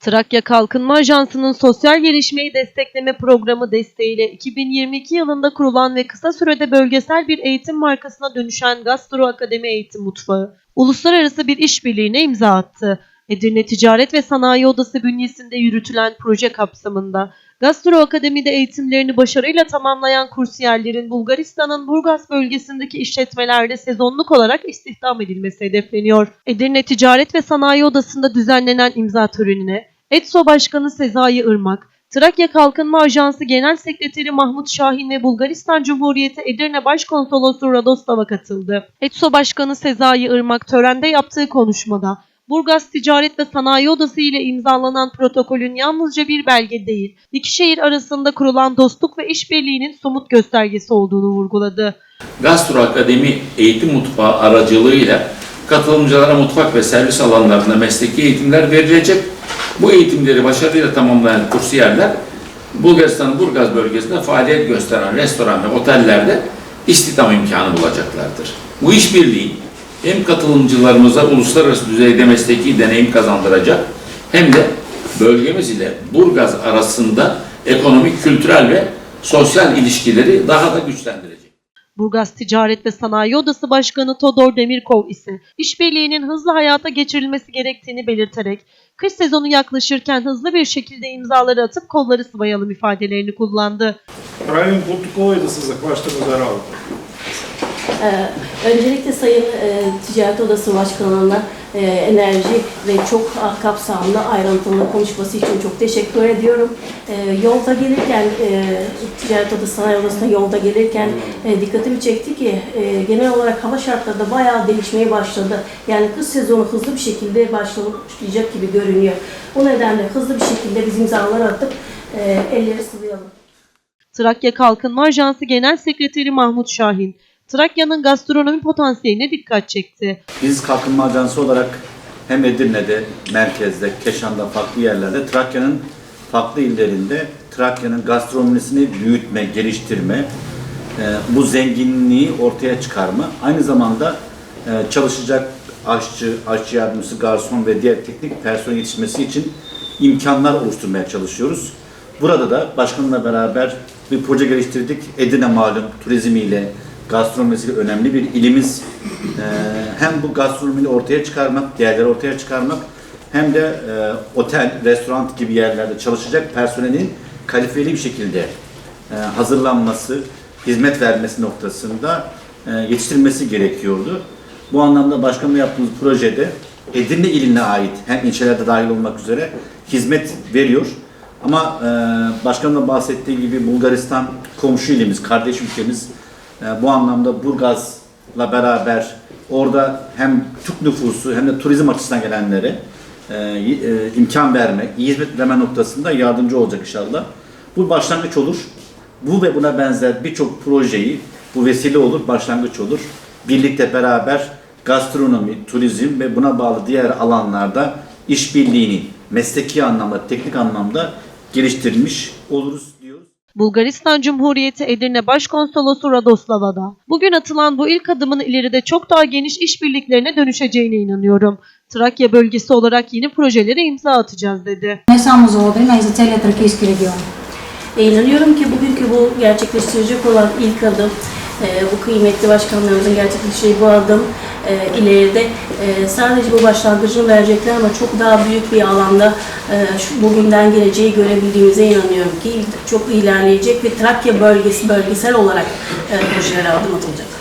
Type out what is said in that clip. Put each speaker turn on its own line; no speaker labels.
Trakya Kalkınma Ajansı'nın sosyal gelişmeyi destekleme programı desteğiyle 2022 yılında kurulan ve kısa sürede bölgesel bir eğitim markasına dönüşen Gastro Akademi Eğitim Mutfağı, uluslararası bir işbirliğine imza attı. Edirne Ticaret ve Sanayi Odası bünyesinde yürütülen proje kapsamında Gastro Akademi'de eğitimlerini başarıyla tamamlayan kursiyerlerin Bulgaristan'ın Burgaz bölgesindeki işletmelerde sezonluk olarak istihdam edilmesi hedefleniyor. Edirne Ticaret ve Sanayi Odası'nda düzenlenen imza törenine ETSO Başkanı Sezai Irmak, Trakya Kalkınma Ajansı Genel Sekreteri Mahmut Şahin ve Bulgaristan Cumhuriyeti Edirne Başkonsolosu Radoslava katıldı. ETSO Başkanı Sezai Irmak törende yaptığı konuşmada Burgaz Ticaret ve Sanayi Odası ile imzalanan protokolün yalnızca bir belge değil, iki şehir arasında kurulan dostluk ve işbirliğinin somut göstergesi olduğunu vurguladı.
Gastro Akademi Eğitim Mutfağı aracılığıyla katılımcılara mutfak ve servis alanlarında mesleki eğitimler verilecek. Bu eğitimleri başarıyla tamamlayan kursiyerler Bulgaristan'ın Burgaz bölgesinde faaliyet gösteren restoran ve otellerde istihdam imkanı bulacaklardır. Bu işbirliği hem katılımcılarımıza uluslararası düzeyde mesleki deneyim kazandıracak hem de bölgemiz ile Burgaz arasında ekonomik, kültürel ve sosyal ilişkileri daha da güçlendirecek.
Burgaz Ticaret ve Sanayi Odası Başkanı Todor Demirkov ise işbirliğinin hızlı hayata geçirilmesi gerektiğini belirterek kış sezonu yaklaşırken hızlı bir şekilde imzaları atıp kolları sıvayalım ifadelerini kullandı.
Правим протокола и да се захващаме за работа.
Ee, Öncelikle Sayın e, Ticaret Odası Başkanı'na e, enerji ve çok kapsamlı ayrıntılı konuşması için çok teşekkür ediyorum. E, yolda gelirken, e, Ticaret Odası Sanayi Odası'na yolda gelirken dikkatimi çekti ki genel olarak hava şartları da bayağı değişmeye başladı. Yani kış sezonu hızlı bir şekilde başlayacak gibi görünüyor. O nedenle hızlı bir şekilde biz imzaları atıp e, elleri sıvayalım.
Trakya Kalkınma Ajansı Genel Sekreteri Mahmut Şahin, Trakya'nın gastronomi potansiyeline dikkat çekti.
Biz kalkınma ajansı olarak hem Edirne'de, merkezde, Keşan'da, farklı yerlerde, Trakya'nın farklı illerinde Trakya'nın gastronomisini büyütme, geliştirme, e, bu zenginliği ortaya çıkarma, aynı zamanda e, çalışacak aşçı, aşçı yardımcısı, garson ve diğer teknik personel yetişmesi için imkanlar oluşturmaya çalışıyoruz. Burada da başkanımla beraber bir proje geliştirdik. Edirne malum turizmiyle, gastronomisiyle önemli bir ilimiz. Ee, hem bu gastronomiyi ortaya çıkarmak, değerleri ortaya çıkarmak hem de e, otel, restoran gibi yerlerde çalışacak personelin kalifeli bir şekilde e, hazırlanması, hizmet vermesi noktasında e, yetiştirilmesi gerekiyordu. Bu anlamda başkanla yaptığımız projede Edirne iline ait hem ilçelerde dahil olmak üzere hizmet veriyor. Ama e, başkanın bahsettiği gibi Bulgaristan komşu ilimiz, kardeş ülkemiz. E, bu anlamda Burgaz'la beraber orada hem Türk nüfusu hem de turizm açısından gelenlere e, e, imkan verme, iyi hizmet verme noktasında yardımcı olacak inşallah. Bu başlangıç olur. Bu ve buna benzer birçok projeyi bu vesile olur, başlangıç olur. Birlikte beraber gastronomi, turizm ve buna bağlı diğer alanlarda işbirliğini mesleki anlamda, teknik anlamda geliştirmiş oluruz.
Bulgaristan Cumhuriyeti Edirne Başkonsolosu Radoslava'da. Bugün atılan bu ilk adımın ileride çok daha geniş işbirliklerine dönüşeceğine inanıyorum. Trakya bölgesi olarak yeni projelere imza atacağız dedi.
E, inanıyorum ki bugünkü bu gerçekleştirecek olan ilk adım, e, bu kıymetli başkanlarımızın gerçekleştireceği bu adım e, ileride e, sadece bu başlangıcını verecekler ama çok daha büyük bir alanda e, şu bugünden geleceği görebildiğimize inanıyorum ki çok ilerleyecek ve Trakya bölgesi bölgesel olarak e, projelere adım atılacak.